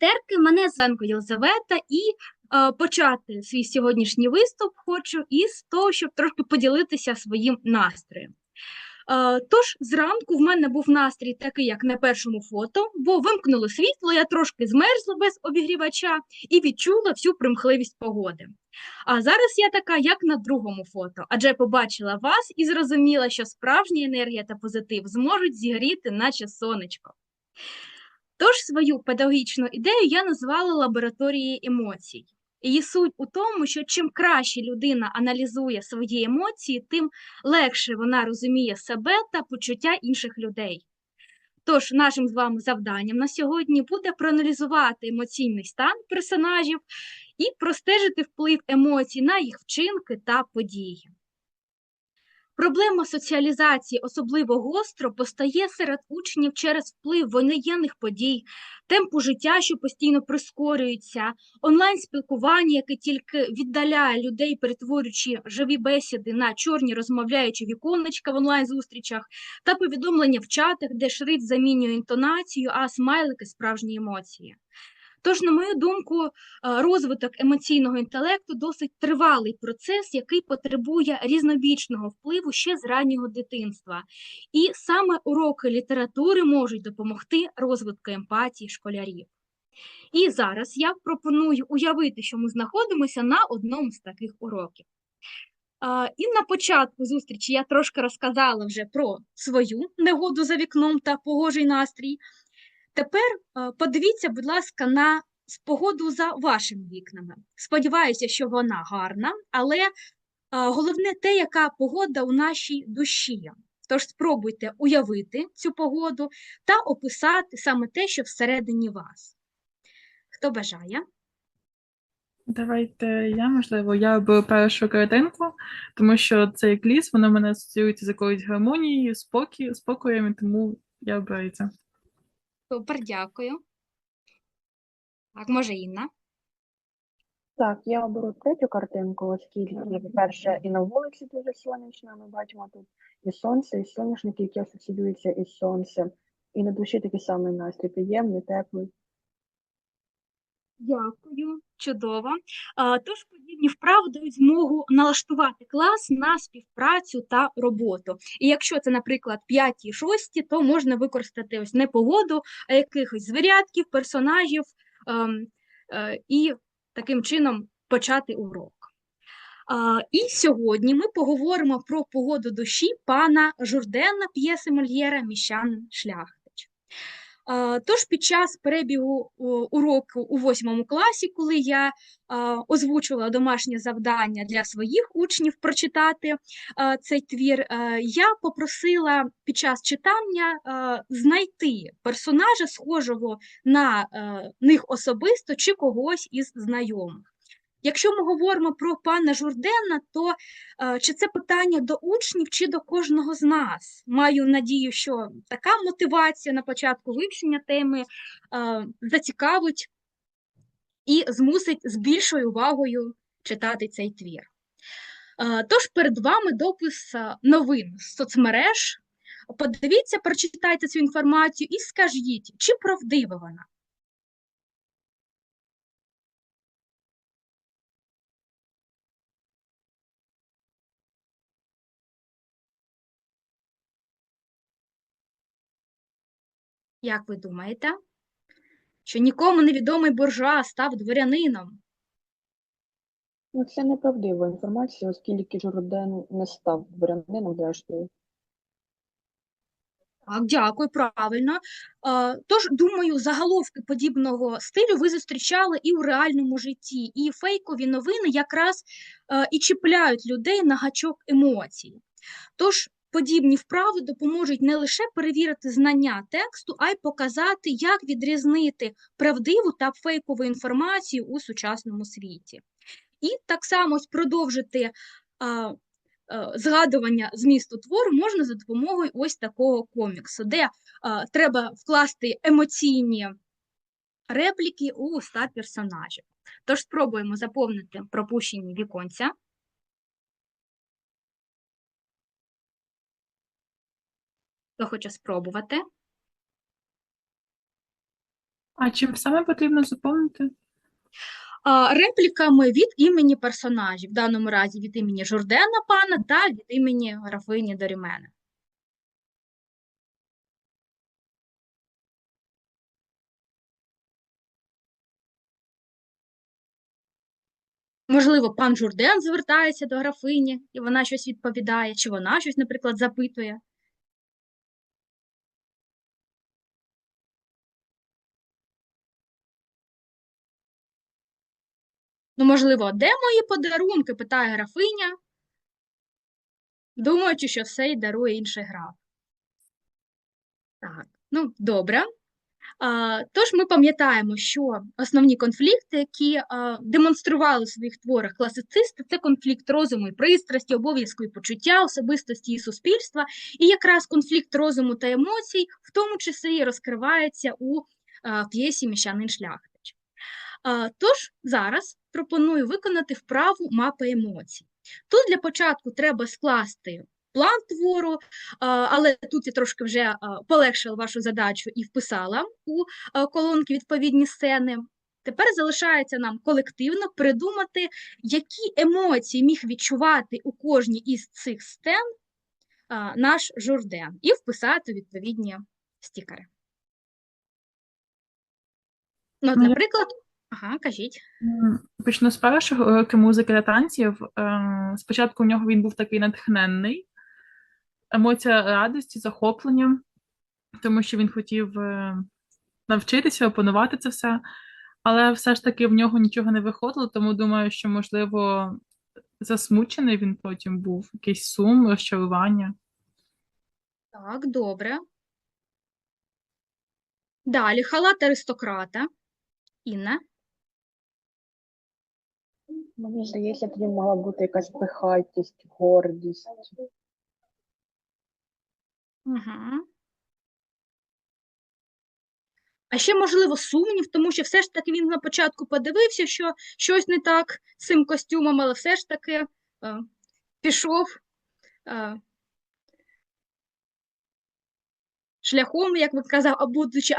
Терки, мене званко Єлизавета, і е, почати свій сьогоднішній виступ хочу із того, щоб трошки поділитися своїм настроєм. Е, тож зранку в мене був настрій такий, як на першому фото, бо вимкнуло світло, я трошки змерзла без обігрівача і відчула всю примхливість погоди. А зараз я така, як на другому фото, адже побачила вас і зрозуміла, що справжня енергія та позитив зможуть зігріти, наче сонечко. Тож свою педагогічну ідею я назвала лабораторією емоцій. Її суть у тому, що чим краще людина аналізує свої емоції, тим легше вона розуміє себе та почуття інших людей. Тож нашим з вами завданням на сьогодні буде проаналізувати емоційний стан персонажів і простежити вплив емоцій на їх вчинки та події. Проблема соціалізації особливо гостро постає серед учнів через вплив воєнних подій, темпу життя, що постійно прискорюється, онлайн-спілкування, яке тільки віддаляє людей, перетворюючи живі бесіди на чорні розмовляючі віконечка в онлайн-зустрічах, та повідомлення в чатах, де шрифт замінює інтонацію, а смайлики справжні емоції. Тож, на мою думку, е, розвиток емоційного інтелекту досить тривалий процес, який потребує різнобічного впливу ще з раннього дитинства. І саме уроки літератури можуть допомогти розвитку емпатії школярів. І зараз я пропоную уявити, що ми знаходимося на одному з таких уроків. Е, І на початку зустрічі я трошки розказала вже про свою негоду за вікном та погожий настрій. Тепер е, подивіться, будь ласка, на погоду за вашими вікнами. Сподіваюся, що вона гарна, але е, головне те, яка погода у нашій душі. Тож спробуйте уявити цю погоду та описати саме те, що всередині вас. Хто бажає? Давайте я, можливо, я оберу першу картинку, тому що цей ліс, воно мене асоціюється з якоюсь гармонією, спокій, спокоєм, тому я обираю це. Супер, дякую. Так, може, Інна? Так, я оберу третю картинку, оскільки, по-перше, і на вулиці дуже сонячно, ми бачимо тут і сонце, і соняшники, які асоціюється із сонцем, і на душі такий самий настрій, приємний, теплий. Дякую, чудово. Тож подібні вправи дають змогу налаштувати клас на співпрацю та роботу. І якщо це, наприклад, п'яті, шості, то можна використати ось не погоду, а якихось звірятків, персонажів ем, е, і таким чином почати урок. І сьогодні ми поговоримо про погоду душі пана Журдена п'єси Мольєра Міщанин Шляхтич. Тож під час перебігу уроку у восьмому класі, коли я озвучувала домашнє завдання для своїх учнів прочитати цей твір, я попросила під час читання знайти персонажа, схожого на них особисто чи когось із знайомих. Якщо ми говоримо про пана Журдена, то е, чи це питання до учнів, чи до кожного з нас? Маю надію, що така мотивація на початку вивчення теми е, зацікавить і змусить з більшою увагою читати цей твір. Е, Тож перед вами допис новин з соцмереж. Подивіться, прочитайте цю інформацію і скажіть, чи правдива вона. Як ви думаєте? Що нікому невідомий буржуа став дворянином? Ну, це неправдива інформація, оскільки Журден не став дворянином, зрештою. Так, дякую, правильно. Е, Тож, думаю, заголовки подібного стилю ви зустрічали і у реальному житті, і фейкові новини якраз е, і чіпляють людей на гачок емоцій. Тож, подібні вправи допоможуть не лише перевірити знання тексту, а й показати, як відрізнити правдиву та фейкову інформацію у сучасному світі. І так само продовжити а, е, згадування змісту твору можна за допомогою ось такого коміксу, де а, треба вкласти емоційні репліки у уста персонажів. Тож спробуємо заповнити пропущені віконця. Хто хоче спробувати? А чим саме потрібно заповнити? Репліками від імені персонажів, в даному разі від імені Журдена пана та від імені графині Дорімена. Можливо, пан Журден звертається до графині, і вона щось відповідає, чи вона щось, наприклад, запитує. Ну, можливо, де мої подарунки? питає графиня, думаючи, що все й дарує інший граф. Так, ну добре. А, тож ми пам'ятаємо, що основні конфлікти, які а, демонстрували в своїх творах класицисти, це конфлікт розуму і пристрасті, обов'язку і почуття, особистості і суспільства. І якраз конфлікт розуму та емоцій, в тому числі розкривається у п'єсі Міщанин Шляхтич. А, Тож зараз пропоную виконати вправу мапи емоцій. Тут для початку треба скласти план твору, але тут я трошки вже полегшила вашу задачу і вписала у колонки відповідні сцени. Тепер залишається нам колективно придумати, які емоції міг відчувати у кожній із цих сцен наш Журден, і вписати відповідні стікери. Ну, Ну, наприклад, ага, кажіть. Почну з першого уроки музики та танців. Е, Спочатку у нього він був такий натхненний, емоція радості, захоплення, тому що він хотів е, навчитися, опанувати це все. Але все ж таки в нього нічого не виходило, тому думаю, що, можливо, засмучений він потім був, якийсь сум, розчарування. Так, добре. Далі халат аристократа. Інна. Мені здається, тоді мала бути якась пихатість, гордість. Угу. А ще, можливо, сумнів, тому що все ж таки він на початку подивився, що щось не так з цим костюмом, але все ж таки е, пішов е, шляхом, як ви казав, а будучи,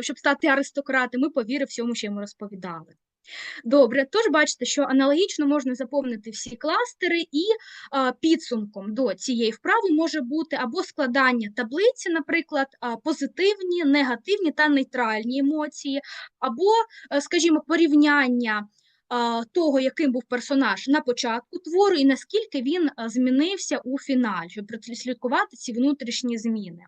щоб стати аристократом, і повірив всьому, що йому розповідали. Добре, тож бачите, що аналогічно можна заповнити всі кластери, і а, підсумком до цієї вправи може бути або складання таблиці, наприклад, а, позитивні, негативні та нейтральні емоції, або, е, скажімо, порівняння а, того, яким був персонаж на початку твору, і наскільки він а, змінився у фіналі, щоб прослідкувати ці внутрішні зміни.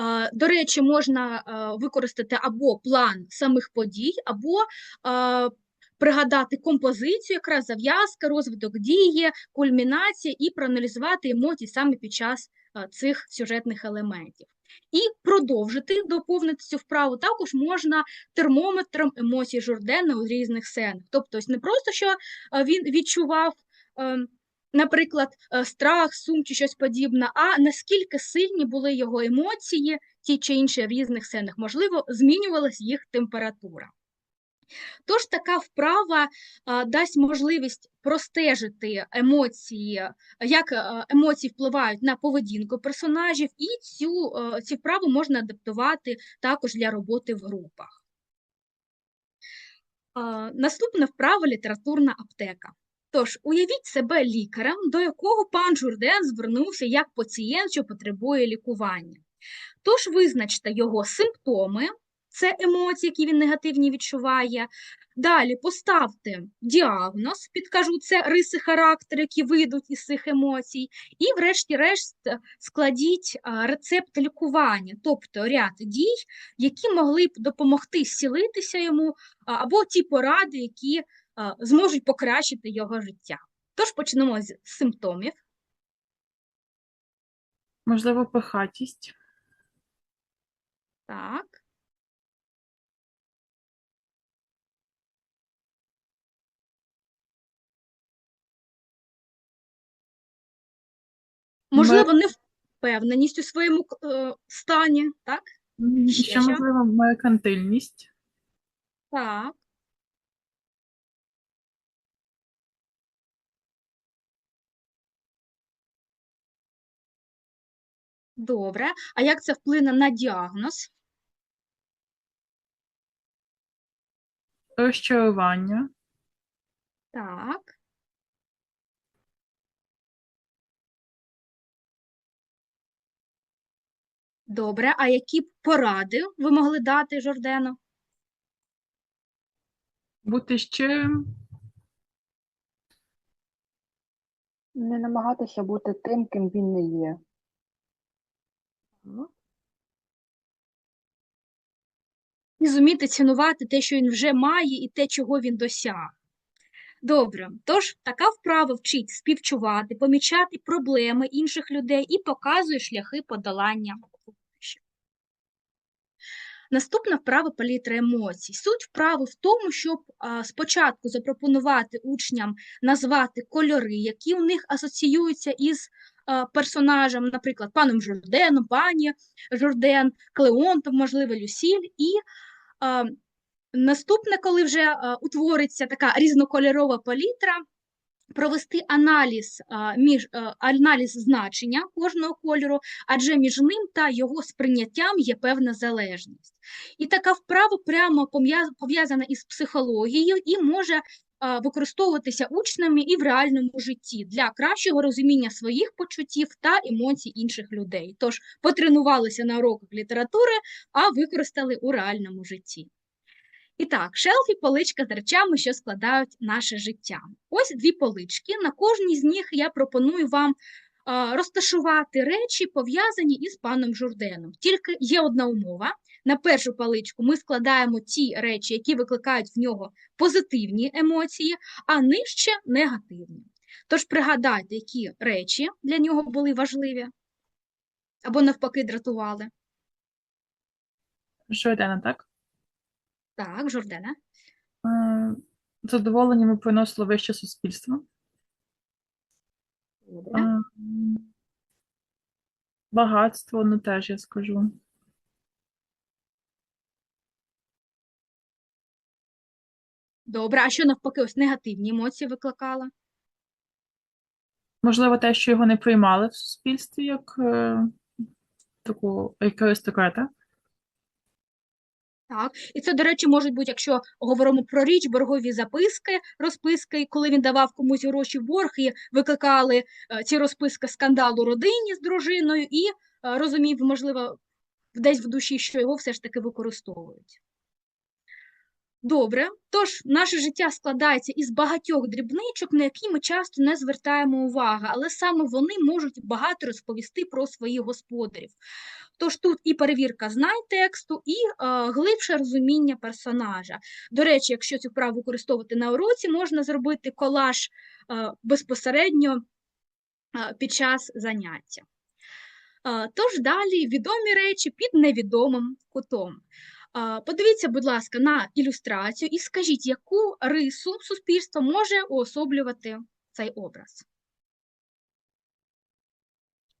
Е, До речі, можна е, використати або план самих подій, або е, пригадати композицію, якраз зав'язка, розвиток дії, кульмінація, і проаналізувати емоції саме під час цих сюжетних елементів. І продовжити доповнити цю вправу також можна термометром емоцій Жордена у різних сценах. Тобто, не просто що він відчував. Наприклад, е, страх, сум чи щось подібне, а наскільки сильні були його емоції, ті чи інші в різних сценах, можливо, змінювалась їх температура. Тож така вправа а, дасть можливість простежити емоції, як е, емоції впливають на поведінку персонажів, і цю, е, цю вправу можна адаптувати також для роботи в групах. А, Наступна вправа літературна аптека. Тож, уявіть себе лікарем, до якого пан Журден звернувся як пацієнт, що потребує лікування. Тож визначте його симптоми, це емоції, які він негативні відчуває. Далі поставте діагноз, підкажу, це риси характеру, які вийдуть із цих емоцій. І, врешті-решт, складіть рецепт лікування, тобто ряд дій, які могли б допомогти зцілитися йому, або ті поради, які зможуть покращити його життя. Тож почнемо з симптомів. Можливо, пихатість. Так. Можливо, невпевненість у своєму е, стані, так? Ще Ще, можливо, меркантильність. Так. Добре. А як це вплине на діагноз? розчарування, Так. Добре, а які б поради ви могли дати Жордено? бути щирим, Не намагатися бути тим, ким він не є. І зуміти цінувати те, що він вже має, і те, чого він досяг. Добре, тож така вправа вчить співчувати, помічати проблеми інших людей і показує шляхи подолання. Наступна вправа палітра емоцій. Суть вправи в тому, щоб спочатку запропонувати учням назвати кольори, які у них асоціюються із а, персонажем, наприклад, паном Жорденом, пані Жорден, Клеонтом, можливо, Люсіль, і а, Наступне, коли вже а, утвориться така різнокольорова палітра, провести аналіз, між, аналіз значення кожного кольору, адже між ним та його сприйняттям є певна залежність. І така вправа прямо пов'язана із психологією і може використовуватися учнями і в реальному житті для кращого розуміння своїх почуттів та емоцій інших людей. Тож потренувалися на уроках літератури, а використали у реальному житті. І так, шелфі поличка з речами, що складають наше життя. Ось дві полички. На кожній з них я пропоную вам розташувати речі, пов'язані із паном Журденом. Тільки є одна умова. На першу паличку ми складаємо ті речі, які викликають в нього позитивні емоції, а нижче негативні. Тож пригадайте, які речі для нього були важливі або навпаки дратували. Жордана, так? Так, Жордена. Е, Задоволення ми приносило вище суспільство. Добре. Е, Багатство, ну теж я скажу. Добре, а що навпаки, ось негативні емоції викликала? Можливо, те, що його не приймали в суспільстві як е, таку як аристократа. Так, і це, до речі, можуть бути, якщо говоримо про річ, боргові записки, розписки, коли він давав комусь гроші в борг, і викликали е, ці розписки скандалу родині з дружиною, і е, розумів, можливо, десь в душі, що його все ж таки використовують. Добре, тож наше життя складається із багатьох дрібничок, на які ми часто не звертаємо уваги, але саме вони можуть багато розповісти про своїх господарів. Тож тут і перевірка знань тексту, і е, глибше розуміння персонажа. До речі, якщо цю вправу використовувати на уроці, можна зробити колаж е, безпосередньо е, під час заняття. Е, Тож далі відомі речі під невідомим кутом. Подивіться, будь ласка, на ілюстрацію і скажіть, яку рису суспільства може уособлювати цей образ.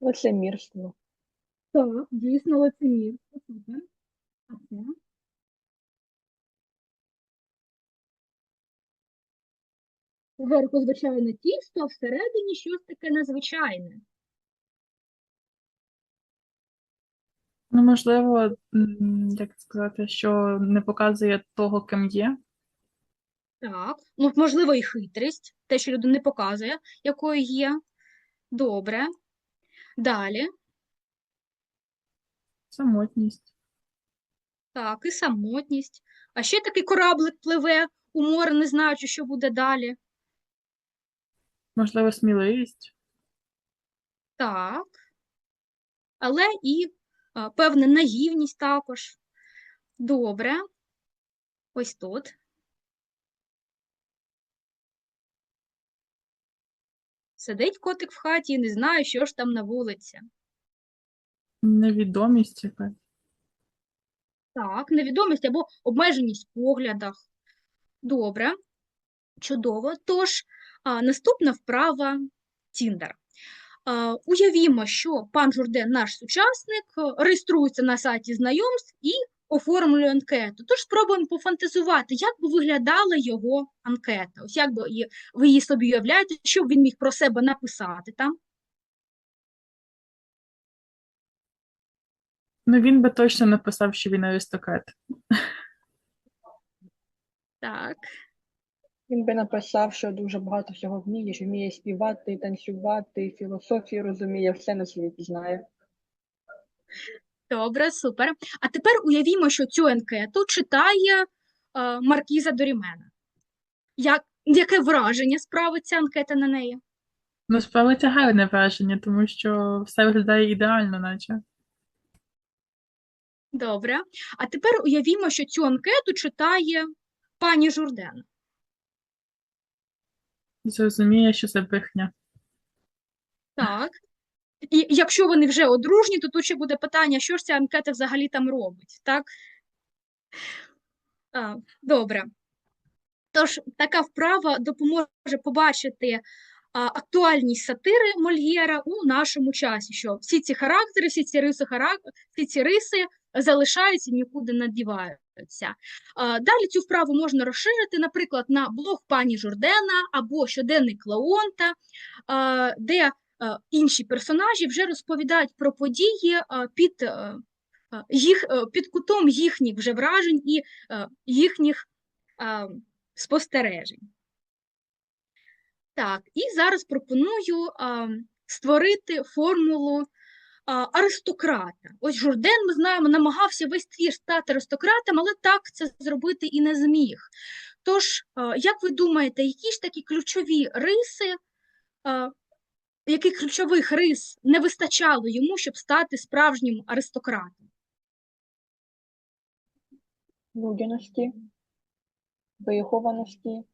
Лицемірство. Так, дійсно лицемірство. Супер. А це? Зверху звичайне тісто, а всередині щось таке незвичайне. Ну, можливо, м, як сказати, що не показує того, ким є. Так, ну, можливо, і хитрість, те, що людина не показує, якою є. Добре. Далі. Самотність. Так, і самотність. А ще такий кораблик пливе у море, не знаючи, що буде далі. Можливо, сміливість. Так. Але і певна наївність також. Добре. Ось тут. Сидить котик в хаті і не знає, що ж там на вулиці. Невідомість якась. Так, невідомість або обмеженість в поглядах. Добре, чудово. Тож, а, наступна вправа Тіндер. Уявімо, що пан Журден, наш сучасник, е, реєструється на сайті знайомств і оформлює анкету. Тож спробуємо пофантазувати, як би виглядала його анкета. Ось як би ви її собі уявляєте, що б він міг про себе написати там. Ну, він би точно написав, що він аристократ. Так. Він би написав, що дуже багато всього вміє, що вміє співати, танцювати, філософію розуміє, все на світі знає. Добре, супер. А тепер уявімо, що цю анкету читає е, Маркіза Дорімена. Як, яке враження справить ця анкета на неї? Ну, справиться гарне враження, тому що все виглядає ідеально, наче. Добре. А тепер уявімо, що цю анкету читає пані Журден. Зрозуміє, що це брехня. Так. І якщо вони вже одружні, то тут ще буде питання, що ж ця анкета взагалі там робить, так? А, добре. Тож, така вправа допоможе побачити а, актуальність сатири Мольєра у нашому часі, що всі ці характери, всі ці риси, харак... всі ці риси залишаються, нікуди не діваються. Далі цю вправу можна розширити, наприклад, на блог пані Жордена або щоденник Леонта, де інші персонажі вже розповідають про події під, їх, під кутом їхніх вже вражень і їхніх спостережень. Так, і зараз пропоную створити формулу аристократа. Ось Журден, ми знаємо, намагався весь твір стати аристократом, але так це зробити і не зміг. Тож, як ви думаєте, які ж такі ключові риси яких ключових рис не вистачало йому, щоб стати справжнім аристократом? Людяності, вихованості,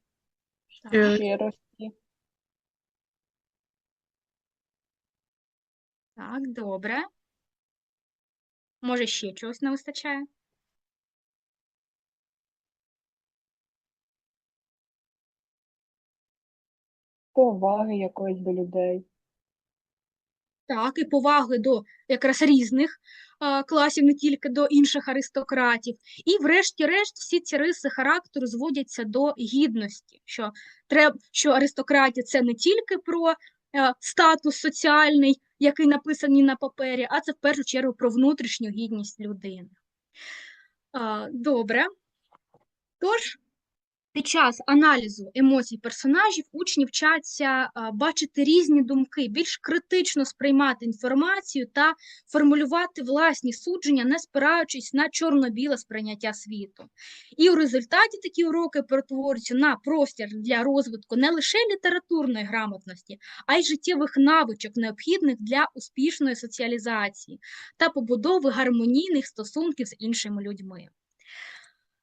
щирості. Так, добре. Може, ще чогось не вистачає? поваги якоїсь до людей. Так, і поваги до якраз різних е, класів, не тільки до інших аристократів. І, врешті-решт, всі ці риси характеру зводяться до гідності, що, треб, що аристократія це не тільки про статус соціальний, який написаний на папері, а це в першу чергу про внутрішню гідність людини. Е, добре. Тож, під час аналізу емоцій персонажів учні вчаться бачити різні думки, більш критично сприймати інформацію та формулювати власні судження, не спираючись на чорно-біле сприйняття світу. І у результаті такі уроки перетворюються на простір для розвитку не лише літературної грамотності, а й життєвих навичок, необхідних для успішної соціалізації та побудови гармонійних стосунків з іншими людьми.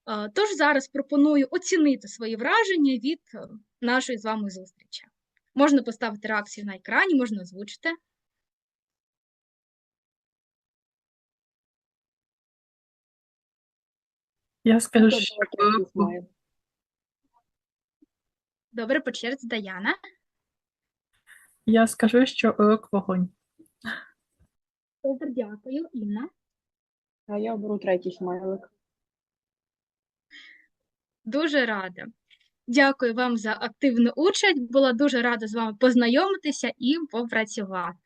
Е, Тож зараз пропоную оцінити свої враження від е, нашої з вами зустрічі. Можна поставити реакцію на екрані, можна озвучити. Я скажу, що? Добре, по черзі Даяна. я скажу, що урок вогонь. Супер, дякую, Інна. А я оберу третій смайлик. Дуже рада. Дякую вам за активну участь. Була дуже рада з вами познайомитися і попрацювати.